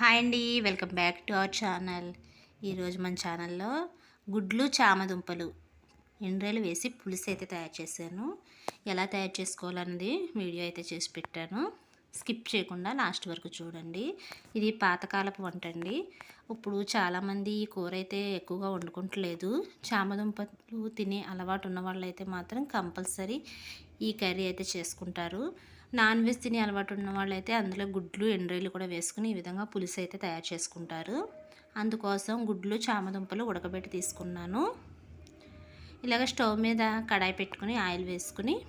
Hi అండి welcome back to our channel. ఈరోజు మన ఛానల్లో గుడ్లు చామదుంపలు ఎండ్రలు వేసి పులుసు అయితే తయారు చేశాను. ఎలా తయారు చేసుకోవాలన్నది వీడియో అయితే చేసి పెట్టాను. స్కిప్ చేయకుండా లాస్ట్ వరకు చూడండి. ఇది పాతకాలపు వంట అండి. ఇప్పుడు చాలామంది ఈ కూర అయితే ఎక్కువగా వండుకుంటలేదు. చామదుంపలు తినే అలవాటు ఉన్న వాళ్ళు అయితే మాత్రం కంపల్సరీ ఈ కర్రీ అయితే చేసుకుంటారు. నాన్ వెజ్ తినే అలవాటు ఉన్న వాళ్ళైతే అందులో గుడ్లు ఎండ్రాయిలు కూడా వేసుకుని ఈ విధంగా పులుసు అయితే తయారు చేసుకుంటారు. అందుకోసం గుడ్లు చామదుంపలు ఉడకబెట్టి తీసుకున్నాను. ఇలాగ స్టవ్ మీద కడాయి పెట్టుకుని ఆయిల్ వేసుకుని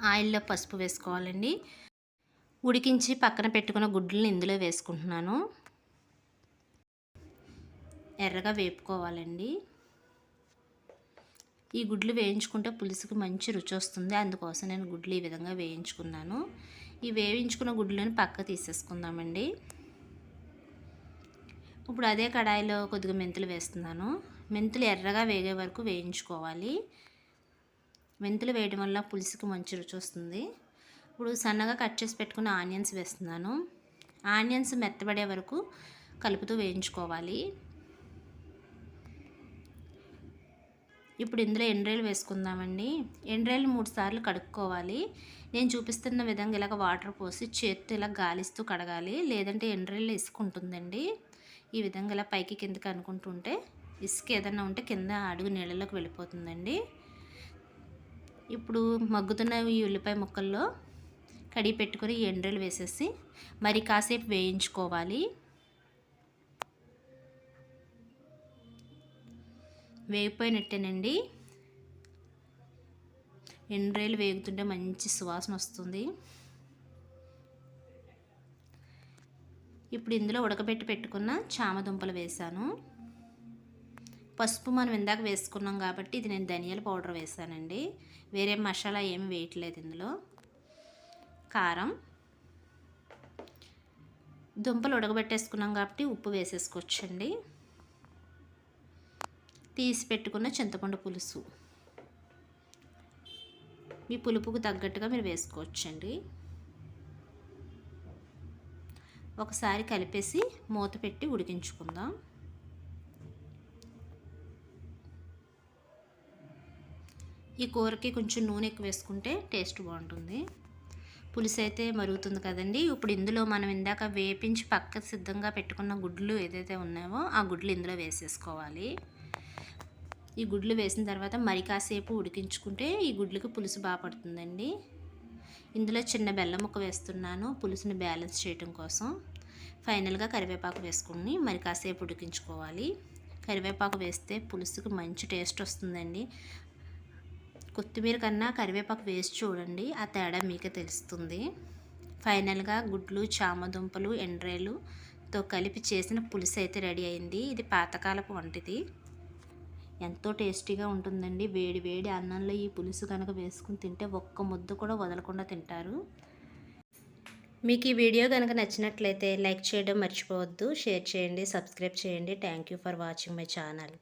ఆయిల్లో పసుపు వేసుకోవాలండి. ఉడికించి పక్కన పెట్టుకున్న గుడ్లను ఇందులో వేసుకుంటున్నాను. ఎర్రగా వేపుకోవాలండి. ఈ గుడ్లు వేయించుకుంటే పులుసుకి మంచి రుచి వస్తుంది. అందుకోసం నేను గుడ్లు ఈ విధంగా వేయించుకున్నాను. ఈ వేయించుకున్న గుడ్లను పక్క తీసేసుకుందామండి. ఇప్పుడు అదే కడాయిలో కొద్దిగా మెంతులు వేస్తున్నాను. మెంతులు ఎర్రగా వేగే వరకు వేయించుకోవాలి. మెంతులు వేయడం వల్ల పులుసుకి మంచి రుచి వస్తుంది. ఇప్పుడు సన్నగా కట్ చేసి పెట్టుకున్న ఆనియన్స్ వేస్తున్నాను. ఆనియన్స్ మెత్తబడే వరకు కలుపుతూ వేయించుకోవాలి. ఇప్పుడు ఇందులో ఎండ్రాయిలు వేసుకుందామండి. ఎండ్రాయిలు మూడు సార్లు కడుక్కోవాలి. నేను చూపిస్తున్న విధంగా ఇలాగ వాటర్ పోసి చేతితో ఇలా గాలిస్తూ కడగాలి. లేదంటే ఎండ్రాయిలు ఇసుకుంటుందండి. ఈ విధంగా ఇలా పైకి కిందకి అనుకుంటుంటే ఇసుక ఏదన్నా ఉంటే కింద అడుగు నీళ్ళలోకి వెళ్ళిపోతుందండి. ఇప్పుడు మగ్గుతున్న ఈ ఉల్లిపాయ ముక్కల్లో కడిగి పెట్టుకొని ఎండ్రలు వేసేసి మరి కాసేపు వేయించుకోవాలి. వేగిపోయినట్టేనండి. ఎండ్రాయిలు వేగుతుంటే మంచి సువాసన వస్తుంది. ఇప్పుడు ఇందులో ఉడకబెట్టి పెట్టుకున్న చామదుంపలు వేసాను పసుపు మనం ఇందాక వేసుకున్నాం కాబట్టి ఇది నేను ధనియాల పౌడర్ వేసానండి వేరే మసాలా ఏమి వేయట్లేదు ఇందులో. కారం. దుంపలు ఉడకబెట్టేసుకున్నాం కాబట్టి ఉప్పు వేసేసుకోవచ్చండి. తీసి పెట్టుకున్న చింతపండు పులుసు. మీ పులుపుకు తగ్గట్టుగా మీరు వేసుకోవచ్చండి. ఒకసారి కలిపేసి మూత పెట్టి ఉడికించుకుందాం. ఈ కూరకి కొంచెం నూనె ఎక్కువ వేసుకుంటే టేస్ట్ బాగుంటుంది. పులుసు అయితే మరుగుతుంది కదండి. ఇప్పుడు ఇందులో మనం ఇందాక వేపించి పక్క సిద్ధంగా పెట్టుకున్న గుడ్లు ఏదైతే ఉన్నాయో ఆ గుడ్లు ఇందులో వేసేసుకోవాలి. ఈ గుడ్లు వేసిన తర్వాత మరి కాసేపు ఉడికించుకుంటే ఈ గుడ్లకి పులుసు బాగా పడుతుందండి. ఇందులో చిన్న బెల్లం ముక్క వేస్తున్నాను పులుసుని బ్యాలెన్స్ చేయటం కోసం. ఫైనల్గా కరివేపాకు వేసుకుని మరి కాసేపు ఉడికించుకోవాలి. కరివేపాకు వేస్తే పులుసుకి మంచి టేస్ట్ వస్తుందండి. కొత్తిమీర కన్నా కరివేపాకు వేసి చూడండి ఆ తేడా మీకే తెలుస్తుంది. ఫైనల్గా గుడ్లు చామదుంపలు ఎండ్రేలుతో కలిపి చేసిన పులుసు అయితే రెడీ అయింది. ఇది పాతకాలపు వంటిది. ఎంతో టేస్టీగా ఉంటుందండి. వేడి వేడి అన్నంలో ఈ పులుసు కనుక వేసుకుని తింటే ఒక్క ముద్ద కూడా వదలకుండా తింటారు. మీకు ఈ వీడియో కనుక నచ్చినట్లయితే లైక్ చేయడం మర్చిపోవద్దు. షేర్ చేయండి సబ్స్క్రైబ్ చేయండి. Thank for watching my channel.